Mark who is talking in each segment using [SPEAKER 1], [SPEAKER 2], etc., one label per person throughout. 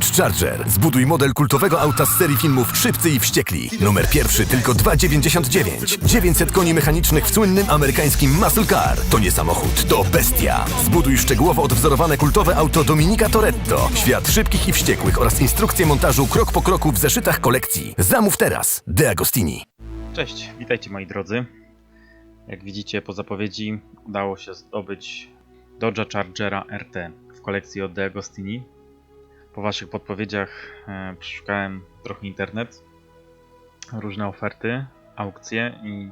[SPEAKER 1] Dodge Charger. Zbuduj model kultowego auta z serii filmów Szybcy i Wściekli. Numer pierwszy tylko 2,99. 900 koni mechanicznych w słynnym amerykańskim Muscle Car. To nie samochód, to bestia. Zbuduj szczegółowo odwzorowane kultowe auto Dominika Toretto. Świat szybkich i wściekłych oraz instrukcje montażu krok po kroku w zeszytach kolekcji. Zamów teraz. De Agostini.
[SPEAKER 2] Cześć, witajcie moi drodzy. Jak widzicie po zapowiedzi udało się zdobyć Dodge'a Chargera RT w kolekcji od De Agostini. Po waszych podpowiedziach e, przeszukałem trochę internet, różne oferty, aukcje i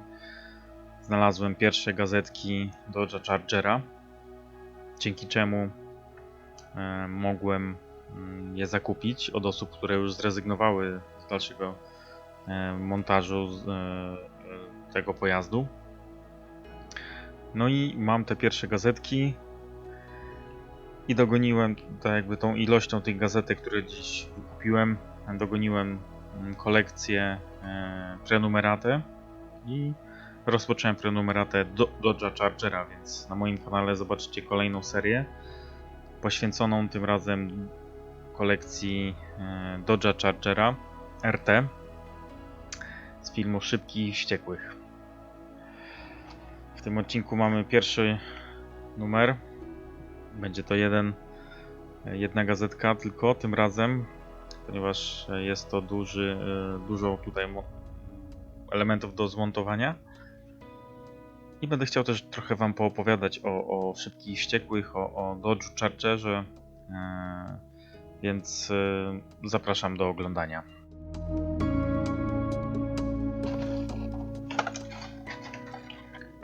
[SPEAKER 2] znalazłem pierwsze gazetki Dodge'a Chargera, dzięki czemu e, mogłem mm, je zakupić od osób, które już zrezygnowały z dalszego e, montażu tego pojazdu. No i mam te pierwsze gazetki i dogoniłem tak jakby tą ilością tych gazetek, które dziś kupiłem, dogoniłem mm, kolekcję e, i rozpocząłem prenumeratę do, Dodge'a Chargera, więc na moim kanale zobaczycie kolejną serię poświęconą tym razem kolekcji e, Dodge'a Chargera RT z filmu Szybkich i Wściekłych. W tym odcinku mamy pierwszy numer. Będzie to jeden, jedna gazetka tylko tym razem, ponieważ jest to duży, dużo tutaj elementów do zmontowania. I będę chciał też trochę Wam poopowiadać o, o Szybkich Wściekłych, o, o Dodge'u Chargerze, e, więc e, zapraszam do oglądania.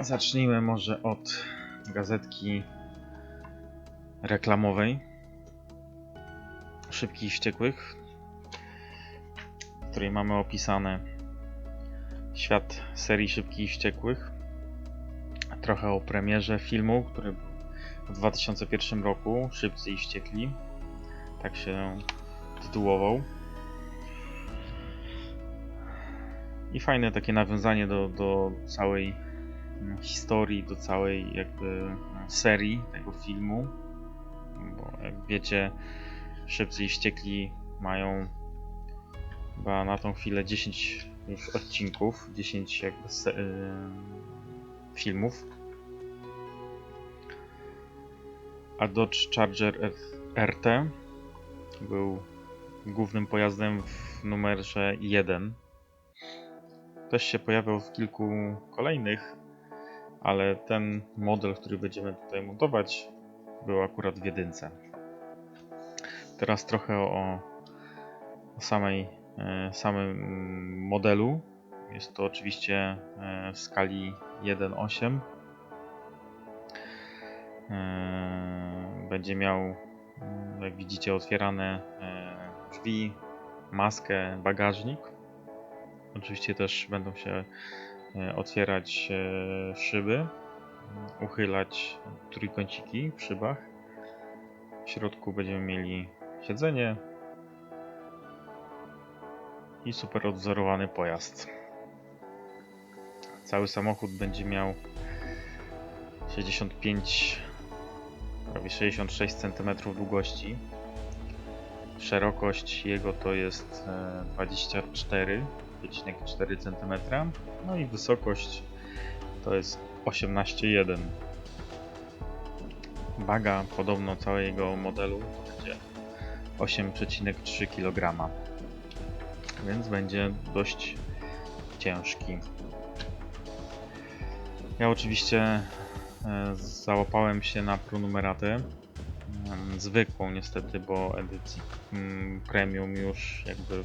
[SPEAKER 2] Zacznijmy może od gazetki reklamowej Szybkich i Wściekłych, w której mamy opisane świat serii Szybkich i Wściekłych. Trochę o premierze filmu, który był w 2001 roku, Szybcy i Wściekli. Tak się tytułował. I fajne takie nawiązanie do, do całej historii, do całej jakby serii tego filmu. Bo jak wiecie, Szybcy i Wściekli mają chyba na tą chwilę 10 już odcinków, 10 jakby se- y, filmów. A Dodge Charger RT był głównym pojazdem w numerze 1. Też się pojawiał w kilku kolejnych, ale ten model, który będziemy tutaj montować, był akurat w jedynce. Teraz trochę o, o samej, e, samym modelu. Jest to oczywiście e, w skali 1.8. E, Będzie miał, mm, jak widzicie, otwierane drzwi, maskę, bagażnik. Oczywiście też będą się otwierać szyby, uchylać trójkąciki w szybach. W środku będziemy mieli siedzenie i super odwzorowany pojazd. Cały samochód będzie miał 65, prawie 66 cm długości. Szerokość jego to jest e, 24,4 cm. No i wysokość to jest 18,1 Waga podobno całego modelu będzie 8,3 kg. Więc będzie dość ciężki. Ja oczywiście e, załapałem się na pronumeratę. em, Zwykłą niestety, bo edycji premium już jakby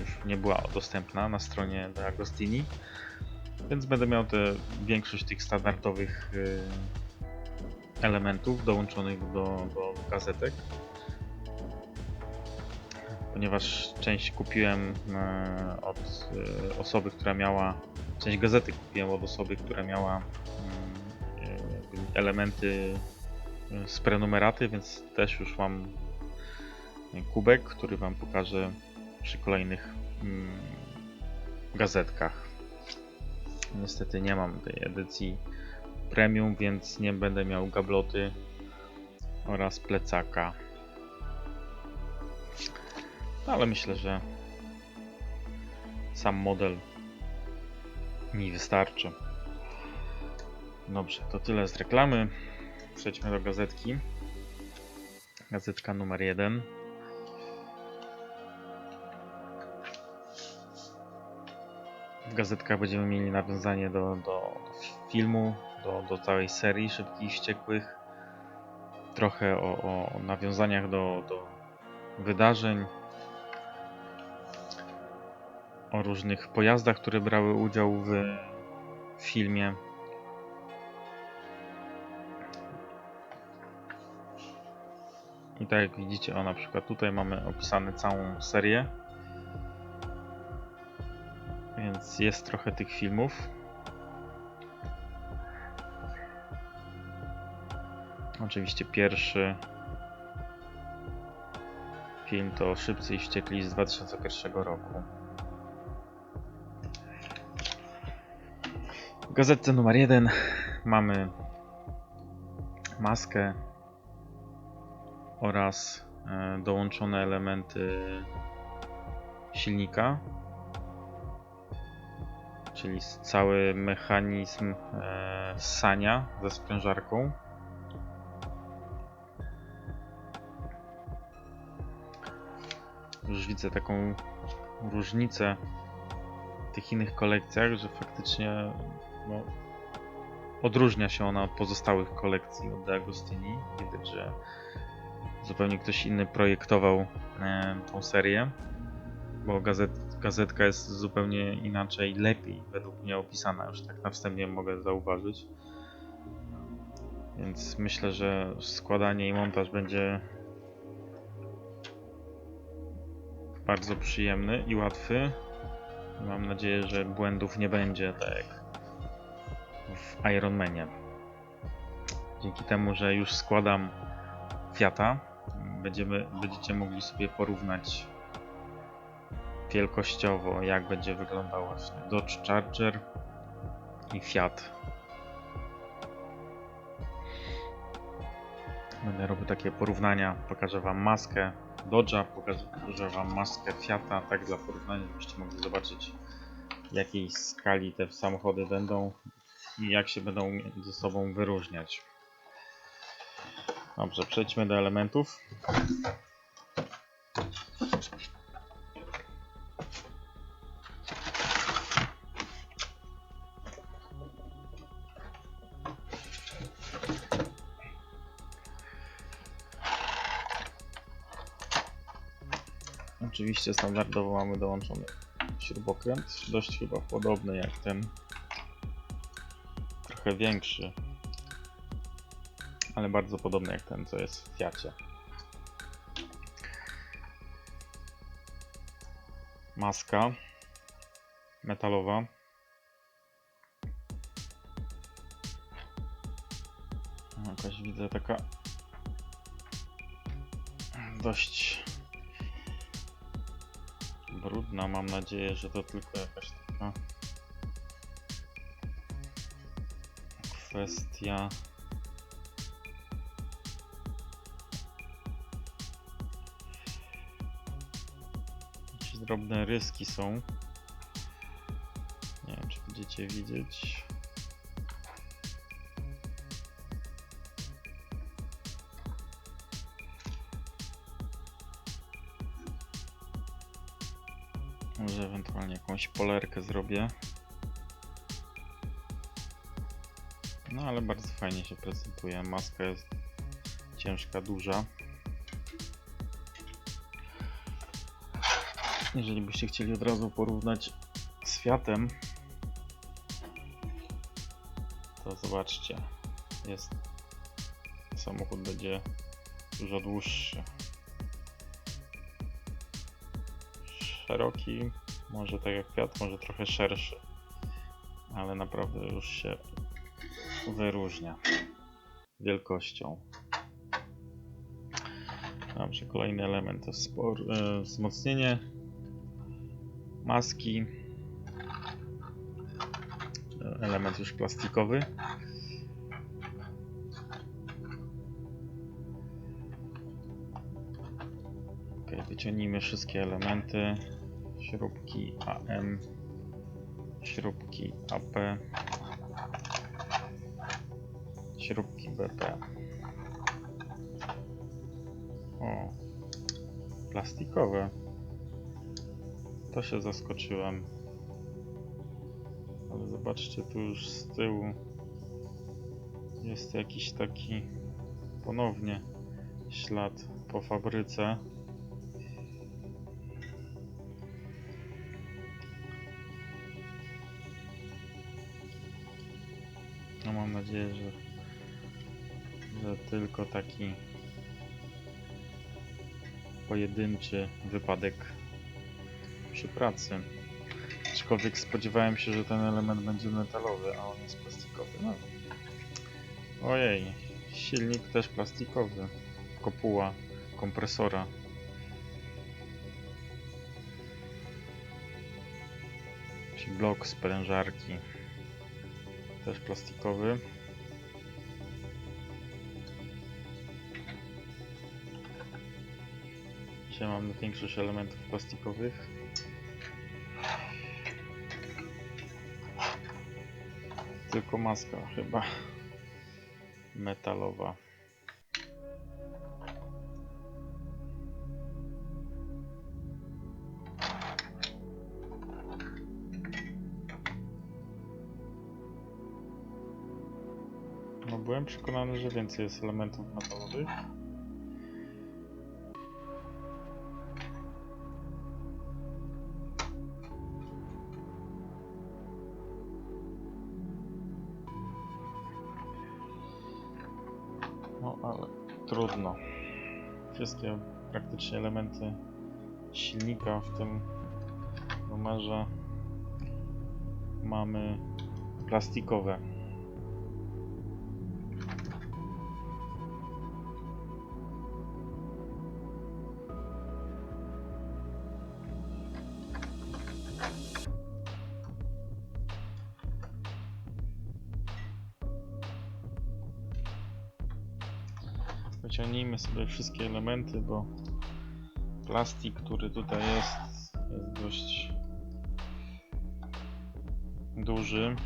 [SPEAKER 2] już nie była dostępna na stronie De Agostini. Więc będę miał te większość tych standardowych y, elementów dołączonych do, do gazetek. Ponieważ część kupiłem e, od e, osoby, która miała. Część gazety kupiłem od osoby, która miała mm, e, elementy z prenumeraty, więc też już mam kubek, który Wam pokażę przy kolejnych mm, gazetkach. Niestety nie mam tej edycji premium, więc nie będę miał gabloty oraz plecaka. No, ale myślę, że sam model mi wystarczy. Dobrze, to tyle z reklamy. Przejdźmy do gazetki. Gazetka numer jeden. W gazetkach będziemy mieli nawiązanie do, do filmu, do, do całej serii Szybkich i Wściekłych. Trochę o, o nawiązaniach do, do wydarzeń, o różnych pojazdach, które brały udział w filmie. I tak jak widzicie, o na przykład tutaj mamy opisane całą serię. Więc jest trochę tych filmów. Oczywiście pierwszy film to Szybcy i Wściekli z 2001 roku. W gazetce numer 1 mamy maskę oraz e, dołączone elementy silnika, czyli cały mechanizm e, ssania ze sprężarką. Już widzę taką różnicę w tych innych kolekcjach, że faktycznie no, odróżnia się ona od pozostałych kolekcji od Agostini. Widać, że zupełnie ktoś inny projektował e, tą serię, bo gazet, gazetka jest zupełnie inaczej, lepiej według mnie opisana, już tak na wstępie mogę zauważyć. Więc myślę, że składanie i montaż będzie bardzo przyjemny i łatwy. Mam nadzieję, że błędów nie będzie, tak jak w Ironmanie. Dzięki temu, że już składam Fiata, będziemy, będziecie mogli sobie porównać wielkościowo, jak będzie wyglądał właśnie Dodge Charger i Fiat. Będę robił takie porównania, pokażę Wam maskę Dodge'a, pokażę Wam maskę Fiata, tak dla porównania, żebyście mogli zobaczyć jakiej skali te samochody będą i jak się będą ze sobą wyróżniać. Dobrze, przejdźmy do elementów. Oczywiście standardowo mamy dołączony śrubokręt, dość chyba podobny jak ten, trochę większy, ale bardzo podobny jak ten, co jest w Fiacie. Maska metalowa. Jakaś widzę taka dość brudna. Mam nadzieję, że to tylko jakaś taka kwestia. Jakieś drobne ryski są. Nie wiem, czy będziecie widzieć. Polerkę zrobię. No ale bardzo fajnie się prezentuje. Maska jest ciężka, duża. Jeżeli byście chcieli od razu porównać z to zobaczcie. Jest samochód będzie dużo dłuższy. szeroki, może tak jak Fiat, może trochę szerszy, ale naprawdę już się wyróżnia wielkością. Dobrze, kolejny element to spor, e, wzmocnienie maski. Element już plastikowy. Ok, Wyciągnijmy wszystkie elementy. Śrubki AM, śrubki AP, śrubki BP. O, plastikowe. To się zaskoczyłem. Ale zobaczcie, tu już z tyłu jest jakiś taki ponownie ślad po fabryce. Mam nadzieję, że, że tylko taki pojedynczy wypadek przy pracy. Aczkolwiek spodziewałem się, że ten element będzie metalowy, a on jest plastikowy. No. Ojej, silnik też plastikowy. Kopuła kompresora. Blok sprężarki. Też plastikowy. Dzisiaj mamy większość elementów plastikowych. Tylko maska chyba metalowa. Byłem przekonany, że więcej jest elementów metalowych. No ale trudno. Wszystkie praktycznie elementy silnika w tym numerze mamy plastikowe. Wszystkie elementy, bo plastik, który tutaj jest, jest dość duży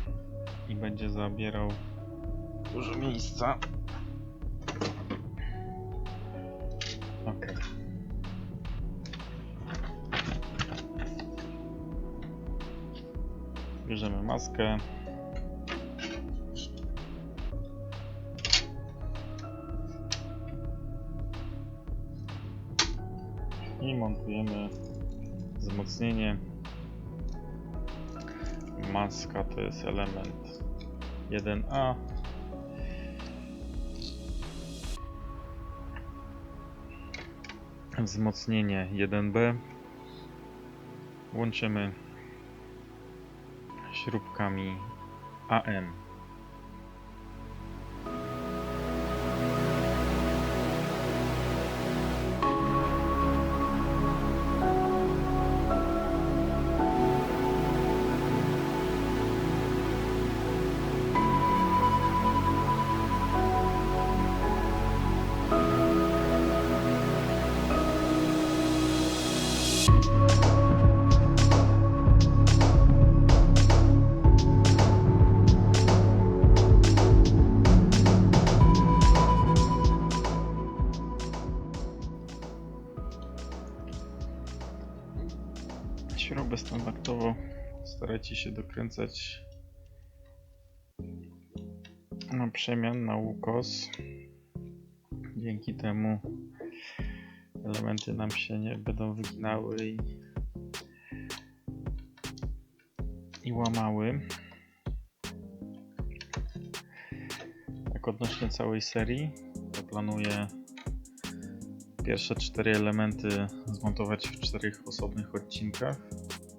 [SPEAKER 2] i będzie zabierał dużo miejsca. Ok. Bierzemy maskę. I montujemy wzmocnienie. Maska to jest element 1A. Wzmocnienie 1B. Łączymy śrubkami AM. Śrubę standardowo starajcie się dokręcać na przemian, na ukos. Dzięki temu elementy nam się nie będą wyginały i, i łamały. Tak odnośnie całej serii, to planuję pierwsze cztery elementy zmontować w czterech osobnych odcinkach,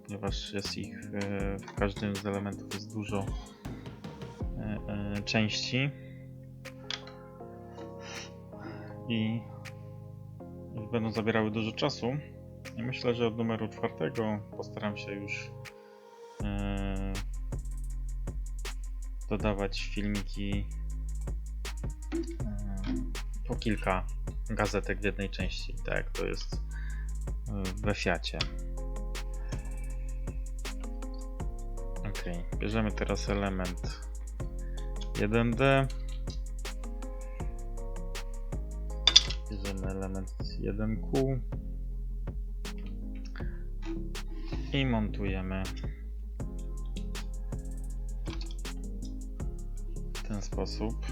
[SPEAKER 2] ponieważ jest ich e, w każdym z elementów jest dużo e, e, części i i będą zabierały dużo czasu. I myślę, że od numeru czwartego postaram się już e, dodawać filmiki e, po kilka gazetek w jednej części. Tak, jak to jest we Fiacie. Ok, bierzemy teraz element 1D. Bierzemy element 1Q i montujemy w ten sposób.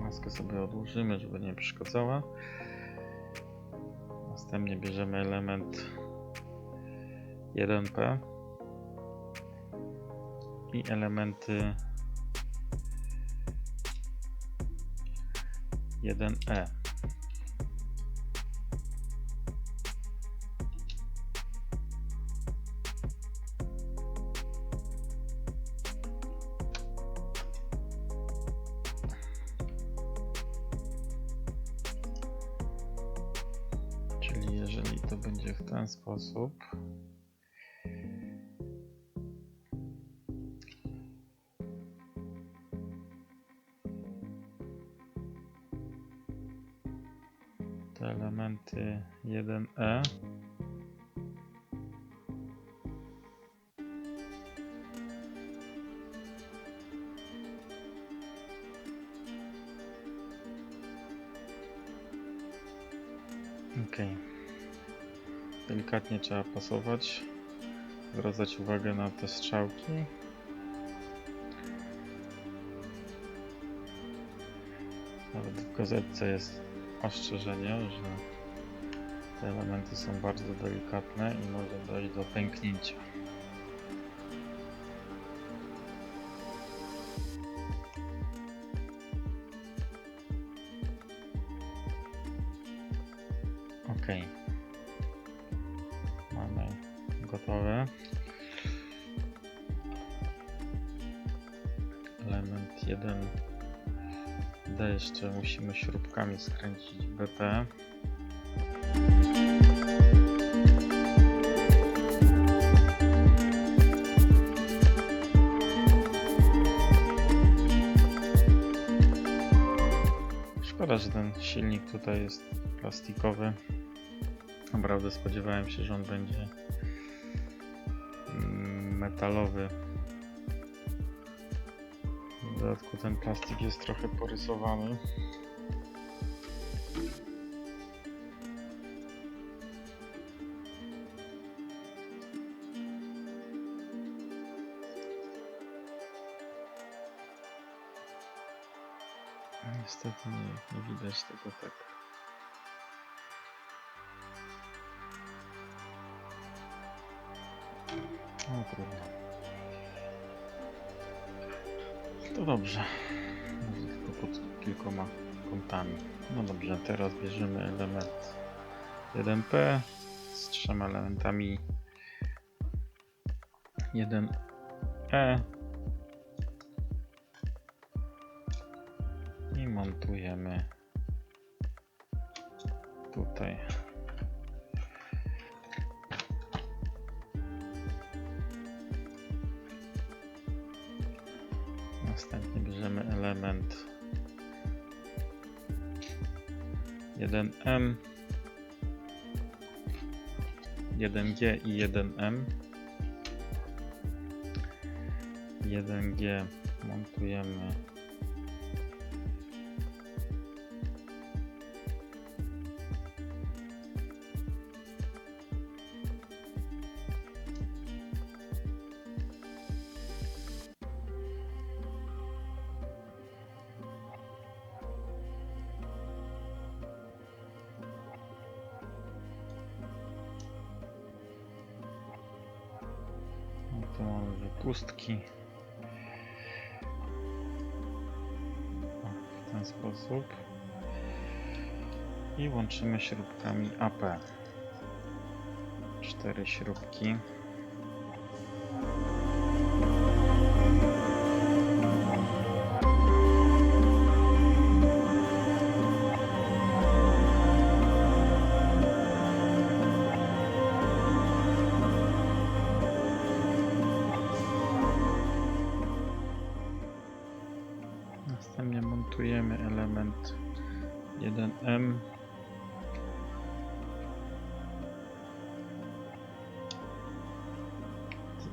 [SPEAKER 2] Maskę sobie odłożymy, żeby nie przeszkadzała. Następnie bierzemy element 1P i elementy 1E. Czyli jeżeli to będzie w ten sposób, 1E Ok. Delikatnie trzeba pasować. Zwracać uwagę na te strzałki. Nawet w gazetce jest ostrzeżenie, że te elementy są bardzo delikatne i może dojść do pęknięcia. Ok. Mamy gotowe. Element 1 D jeszcze musimy śrubkami skręcić BP. Silnik tutaj jest plastikowy. Naprawdę spodziewałem się, że on będzie mm, metalowy. W dodatku ten plastik jest trochę porysowany. Nie, widać tego tak. No trudno. To dobrze. Tylko pod kilkoma kątami. No dobrze, teraz bierzemy element 1P z trzema elementami 1E montujemy tutaj. Następnie bierzemy element 1M, 1G i 1M. 1G montujemy tu mamy wypustki. O, w ten sposób. I łączymy śrubkami AP. Cztery śrubki. następnie montujemy element 1M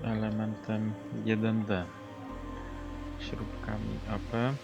[SPEAKER 2] elementem 1D śrubkami AP.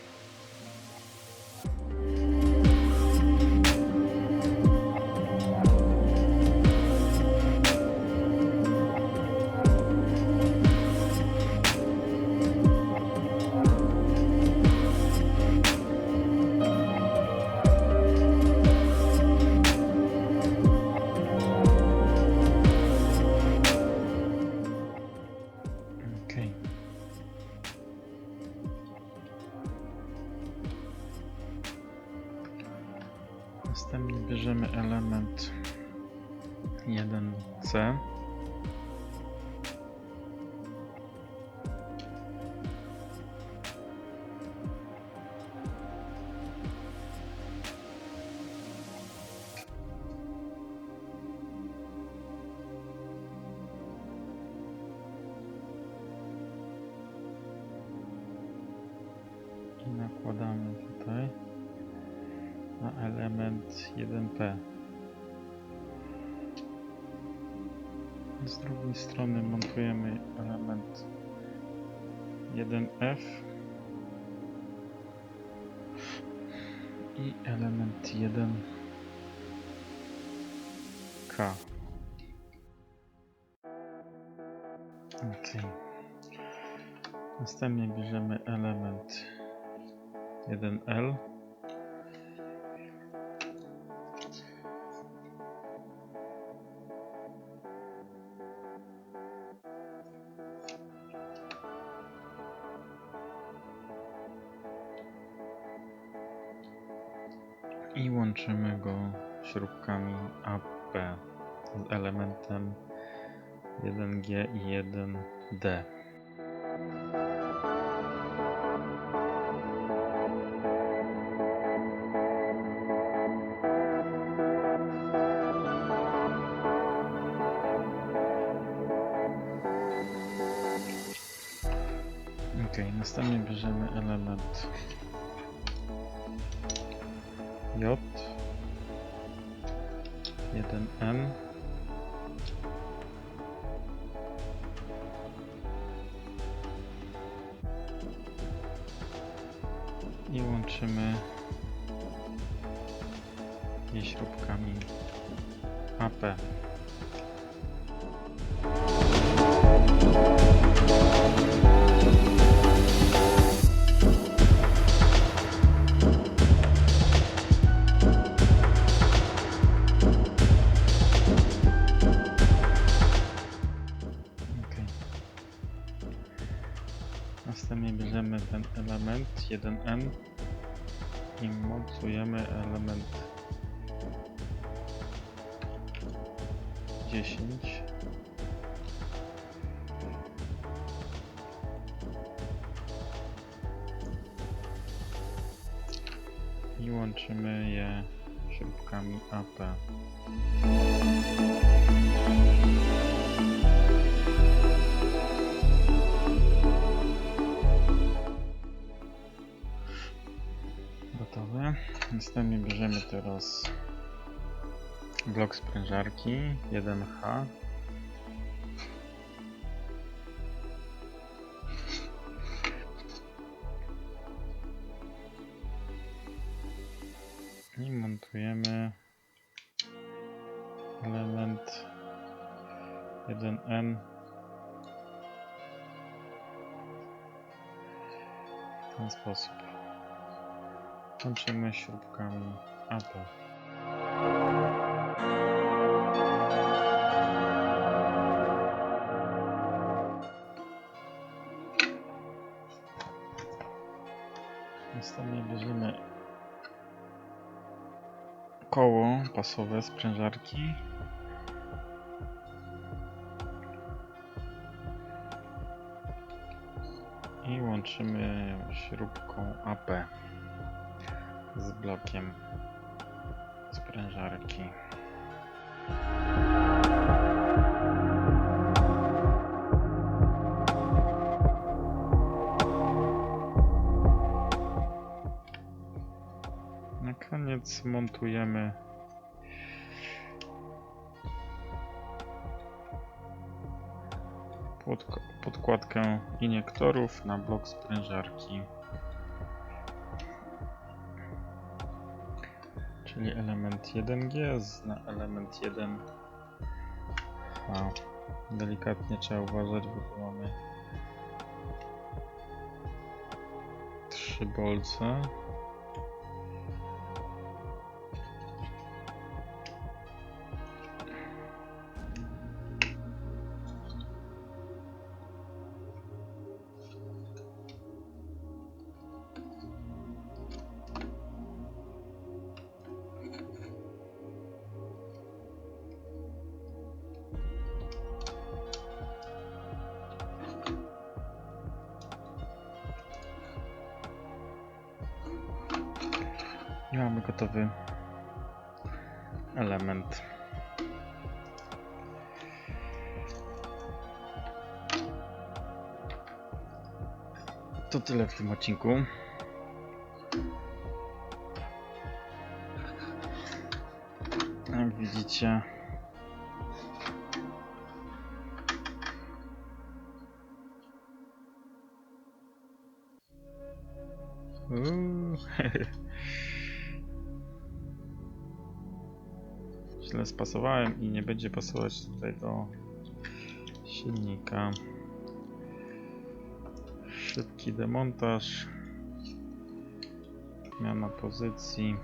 [SPEAKER 2] Strony montujemy element 1F i element 1K. Ok. Następnie bierzemy element 1L. Go śrubkami AP z elementem 1G i 1D. I łączymy je śrubkami AP. I łączymy je śrubkami AP. Gotowe. Następnie bierzemy teraz blok sprężarki 1H. Śrubkami Apple. Następnie bierzemy koło pasowe sprężarki. I łączymy śrubką AP z blokiem sprężarki. Na koniec montujemy podk- podkładkę iniektorów na blok sprężarki. Czyli element 1G na element 1H. Delikatnie trzeba uważać, bo tu mamy trzy bolce. To tyle w tym odcinku. Jak widzicie. Źle spasowałem i nie będzie pasować tutaj do silnika. Szybki demontaż. Zmiana pozycji.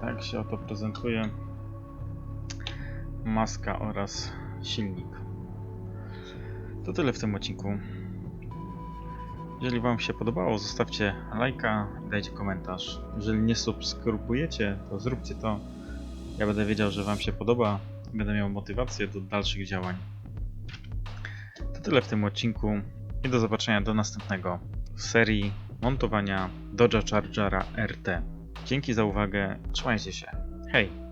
[SPEAKER 2] Tak się oto prezentuje maska oraz silnik. To tyle w tym odcinku. Jeżeli Wam się podobało, zostawcie lajka i dajcie komentarz. Jeżeli nie subskrybujecie, to zróbcie to. Ja będę wiedział, że Wam się podoba i będę miał motywację do dalszych działań. To tyle w tym odcinku i do zobaczenia do następnego serii montowania Dodge Chargera RT. Dzięki za uwagę, trzymajcie się. Hej!